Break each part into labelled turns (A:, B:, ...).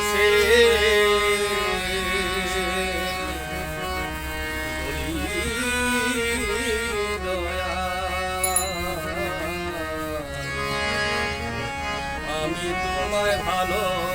A: বসে আমি তোমায় ভালোবাসি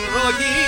A: Rocky.